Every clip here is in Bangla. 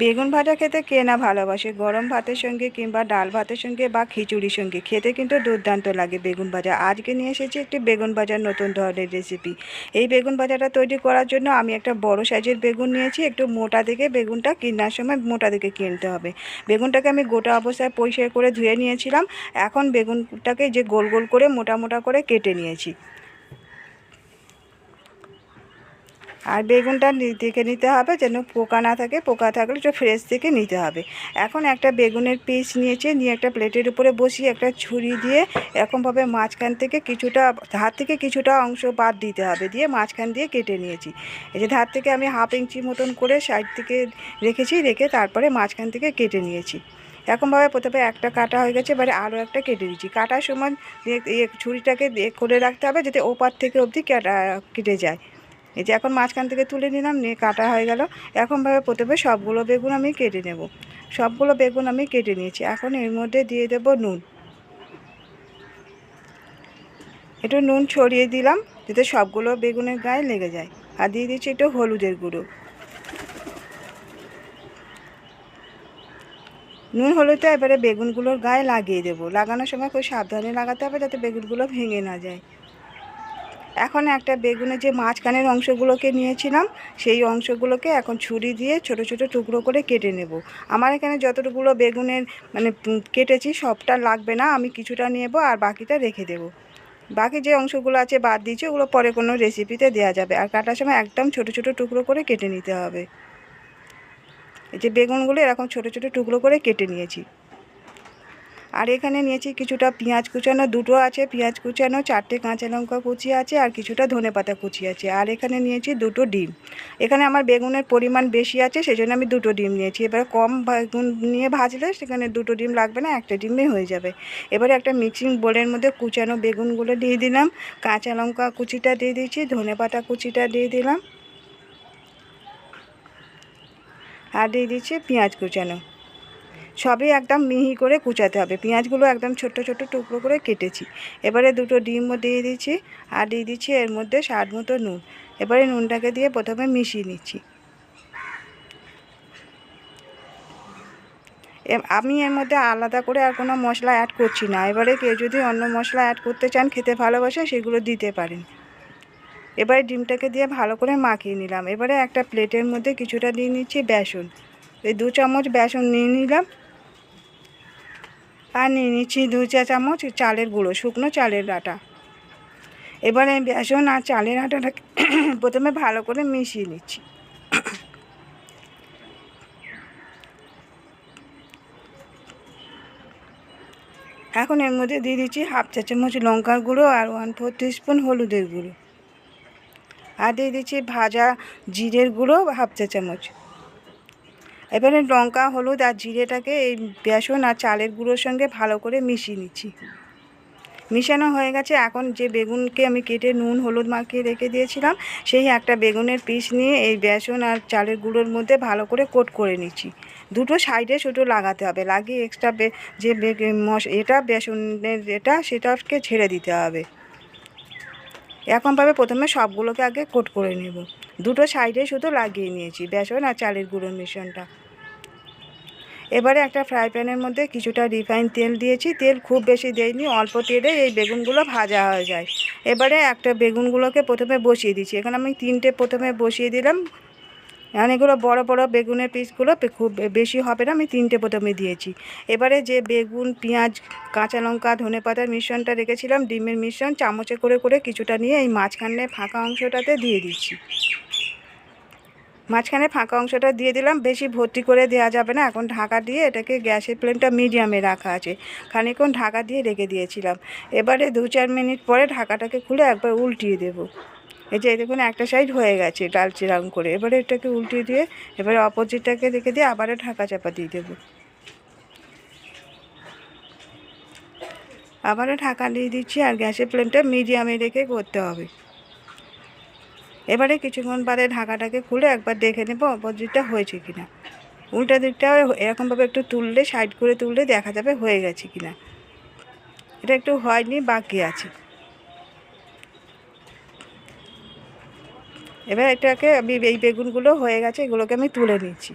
বেগুন ভাজা খেতে কে না ভালোবাসে? গরম ভাতের সঙ্গে কিংবা ডাল ভাতের সঙ্গে বা খিচুড়ির সঙ্গে? খেতে কিন্তু দুর্দান্ত লাগে বেগুন ভাজা। আজকে নিয়ে এসেছি একটি বেগুন ভাজার নতুন ধরনের রেসিপি এই বেগুন ভাজাটা তৈরি করার জন্য আমি একটা বড় সাইজের বেগুন নিয়েছি। একটু মোটা দিকে বেগুনটা কেনার সময় মোটা দিকে কিনতে হবে। বেগুনটাকে আমি গোটা অবস্থায় পরিষ্কার করে ধুয়ে নিয়েছিলাম। এখন বেগুনটাকে যে গোল গোল করে মোটা মোটা করে কেটে নিয়েছি। আর বেগুনটা দেখে নিতে হবে যেন পোকা না থাকে, পোকা থাকলে একটু ফ্রেশ থেকে নিতে হবে। এখন একটা বেগুনের পিস নিয়েছে, নিয়ে একটা প্লেটের উপরে বসিয়ে একটা ছুরি দিয়ে এরকমভাবে মাঝখান থেকে কিছুটা, ধার থেকে কিছুটা অংশ বাদ দিতে হবে দিয়ে মাঝখান দিয়ে কেটে নিয়েছি। এই যে ধার থেকে আমি হাফ ইঞ্চি মতন করে সাইড থেকে রেখেছি, রেখে তারপরে মাঝখান থেকে কেটে নিয়েছি। এরকমভাবে প্রথমে একটা কাটা হয়ে গেছে, এবারে আরও একটা কেটে দিচ্ছি কাটার সময় ছুরিটাকে করে রাখতে হবে যাতে ওপার থেকে অবধি কেটে যায়। এই যে এখন মাঝখান থেকে তুলে নিলাম, নিয়ে কাটা হয়ে গেল। এখনভাবে প্রথমে সবগুলো বেগুন আমি কেটে নেব। সবগুলো বেগুন আমি কেটে নিয়েছি। এখন এর মধ্যে দিয়ে দেব নুন। একটু নুন ছড়িয়ে দিলাম, যাতে সবগুলো বেগুনের গায়ে লেগে যায়। আর দিয়ে দিচ্ছি একটু হলুদের গুঁড়ো। নুন, হলুদটা এবারে বেগুনগুলোর গায়ে লাগিয়ে দেবো। লাগানোর সময় খুব সাবধানে লাগাতে হবে, যাতে বেগুনগুলো ভেঙে না যায়। এখন একটা বেগুনের যে মাঝখানের অংশগুলোকে নিয়েছিলাম, সেই অংশগুলোকে এখন ছুরি দিয়ে ছোট ছোট টুকরো করে কেটে নেব। আমার এখানে যতটুকুলো বেগুনের মানে কেটেছি, সবটা লাগবে না, আমি কিছুটা নেব আর বাকিটা রেখে দেব। বাকি যে অংশগুলো আছে বাদ দিয়েছি, ওগুলো পরে কোনো রেসিপিতে দেওয়া যাবে। আর কাটার সময় একদম ছোট ছোট টুকরো করে কেটে নিতে হবে। এই যে বেগুনগুলো এরকম ছোট ছোট টুকরো করে কেটে নিয়েছি। আর এখানে নিয়েছি কিছুটা পেঁয়াজ কুচানো, দুটো আছে পেঁয়াজ কুচানো, চারটে কাঁচা লঙ্কা কুচি আছে আর কিছুটা ধনেপাতা কুচি আছে। আর এখানে নিয়েছি দুটো ডিম। এখানে আমার বেগুনের পরিমাণ বেশি আছে সেই জন্য আমি দুটো ডিম নিয়েছি। এবার কম বেগুন নিয়ে ভাজলে সেখানে দুটো ডিম লাগবে না, একটা ডিমে হয়ে যাবে। এবারে একটা মিক্সিং বোলের মধ্যে কুচানো বেগুনগুলো দিয়ে দিলাম। কাঁচা লঙ্কা কুচিটা দিয়ে দিয়েছি ধনেপাতা কুচিটা দিয়ে দিলাম। আর দিয়ে দিচ্ছি পেঁয়াজ কুচানো। সবই একদম মিহি করে কুচাতে হবে। পেঁয়াজগুলো একদম ছোট ছোট টুকরো করে কেটেছি। এবারে দুটো ডিমও দিয়ে দিচ্ছি আর দিয়ে দিচ্ছি এর মধ্যে স্বাদ মতো নুন। এবারে নুনটাকে দিয়ে প্রথমে মিশিয়ে নিচ্ছি। আমি এর মধ্যে আলাদা করে আর কোনো মশলা অ্যাড করছি না। এবারে কেউ যদি অন্য মশলা অ্যাড করতে চান, খেতে ভালোবাসে, সেগুলো দিতে পারেন। এবারে ডিমটাকে দিয়ে ভালো করে মাখিয়ে নিলাম। এবারে একটা প্লেটের মধ্যে কিছুটা দিয়ে নিচ্ছি বেসন। এই দু চামচ বেসন নিয়ে নিলাম। আর নিয়ে নিচ্ছি দু চা চামচ চালের গুঁড়ো, শুকনো চালের আটা। এবারে বেসন আর চালের আটাটাকে প্রথমে ভালো করে মিশিয়ে নিচ্ছি। এখন এর মধ্যে দিয়ে দিচ্ছি হাফ চা চামচ লঙ্কার গুঁড়ো আর ওয়ান ফোর স্পুন হলুদের গুঁড়ো। আর দিয়ে দিচ্ছি ভাজা জিরের গুঁড়ো হাফ চা চামচ। এবারে লঙ্কা, হলুদ আর জিরেটাকে এই বেসন আর চালের গুঁড়োর সঙ্গে ভালো করে মিশিয়ে নিচ্ছি। মিশানো হয়ে গেছে। এখন যে বেগুনকে আমি কেটে নুন, হলুদ মাখিয়ে রেখে দিয়েছিলাম, সেই একটা বেগুনের পিস নিয়ে এই বেসন আর চালের গুঁড়োর মধ্যে ভালো করে কোট করে নিচ্ছি। দুটো সাইডে শুধু লাগাতে হবে। লাগিয়ে এক্সট্রা যে মশ এটা বেসনের এটা সেটাকে ছেড়ে দিতে হবে। এরকমভাবে প্রথমে সবগুলোকে আগে কোট করে নেব। দুটো সাইডে শুধু লাগিয়ে নিয়েছি বেসন আর চালের গুঁড়োর মিশ্রণটা। এবারে একটা ফ্রাই প্যানের মধ্যে কিছুটা রিফাইন তেল দিয়েছি। তেল খুব বেশি দেয়নি অল্প তেলে এই বেগুনগুলো ভাজা হয়ে যায়। এবারে একটা বেগুনগুলোকে প্রথমে বসিয়ে দিচ্ছি। এখানে আমি তিনটে প্রথমে বসিয়ে দিলাম। এখন এগুলো বড় বড় বেগুনের পিসগুলো খুব বেশি হবে না, আমি তিনটে প্রথমে দিয়েছি। এবারে যে বেগুন, পেঁয়াজ, কাঁচা লঙ্কা, ধনে পাতার মিশ্রণটা রেখেছিলাম, ডিমের মিশ্রণ, চামচে করে করে কিছুটা নিয়ে এই মাঝখানে ফাঁকা অংশটাতে দিয়ে দিচ্ছি। মাঝখানে ফাঁকা অংশটা দিয়ে দিলাম, বেশি ভর্তি করে দেওয়া যাবে না। এখন ঢাকা দিয়ে এটাকে গ্যাসের ফ্লেমটা মিডিয়ামে রাখা আছে। খানিকক্ষণ ঢাকা দিয়ে রেখে দিয়েছিলাম। এবারে দু চার মিনিট পরে ঢাকাটাকে খুলে একবার উল্টিয়ে দেবো। এই যে দেখুন, একটা সাইড হয়ে গেছে ডালচে রঙ করে। এবারে এটাকে উল্টিয়ে দিয়ে, এবারে অপোজিটটাকে রেখে দিয়ে আবারও ঢাকা চাপা দিয়ে দেবো। আবারও ঢাকা দিয়ে দিচ্ছি আর গ্যাসের ফ্লেমটা মিডিয়ামে রেখে করতে হবে। এবারে কিছুক্ষণ বাদে ঢাকাটাকে খুলে একবার দেখে নেব অপোজিটটা হয়েছে কিনা। উল্টা দিকটা এরকমভাবে একটু তুললে সাইড করে তুললে দেখা যাবে হয়ে গেছে কিনা। এটা একটু হয়নি, বাকি আছে। এবার এটাকে আমি এই বেগুনগুলো হয়ে গেছে, এগুলোকে আমি তুলে নিচ্ছি।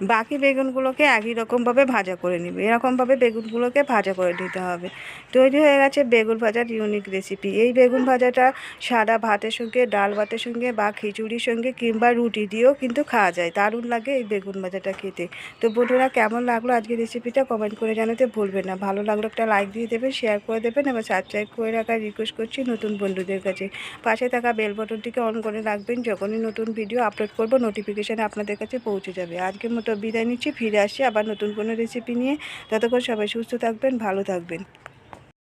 বাকি বেগুনগুলোকে একই রকমভাবে ভাজা করে নিবে। এরকমভাবে বেগুনগুলোকে ভাজা করে নিতে হবে। তৈরি হয়ে গেছে বেগুন ভাজার ইউনিক রেসিপি এই বেগুন ভাজাটা সাদা ভাতের সঙ্গে, ডাল ভাতের সঙ্গে বা খিচুড়ির সঙ্গে কিংবা রুটি দিয়েও কিন্তু খাওয়া যায়। দারুণ লাগে এই বেগুন ভাজাটা খেতে। তো বন্ধুরা, কেমন লাগল আজকে রেসিপিটা কমেন্ট করে জানাতে ভুলবেন না। ভালো লাগল একটা লাইক দিয়ে দেবেন শেয়ার করে দেবেন এবার সাবস্ক্রাইব করে রাখার রিকোয়েস্ট করছি নতুন বন্ধুদের কাছে। পাশে থাকা বেল বটনটিকে অন করে রাখবেন। যখনই নতুন ভিডিও আপলোড করব নোটিফিকেশান আপনাদের কাছে পৌঁছে যাবে। আজকের মতো বিদায় নিচ্ছি, ফিরে আসি আবার নতুন কোনো রেসিপি নিয়ে। ততক্ষণ সবাই সুস্থ থাকবেন, ভালো থাকবেন।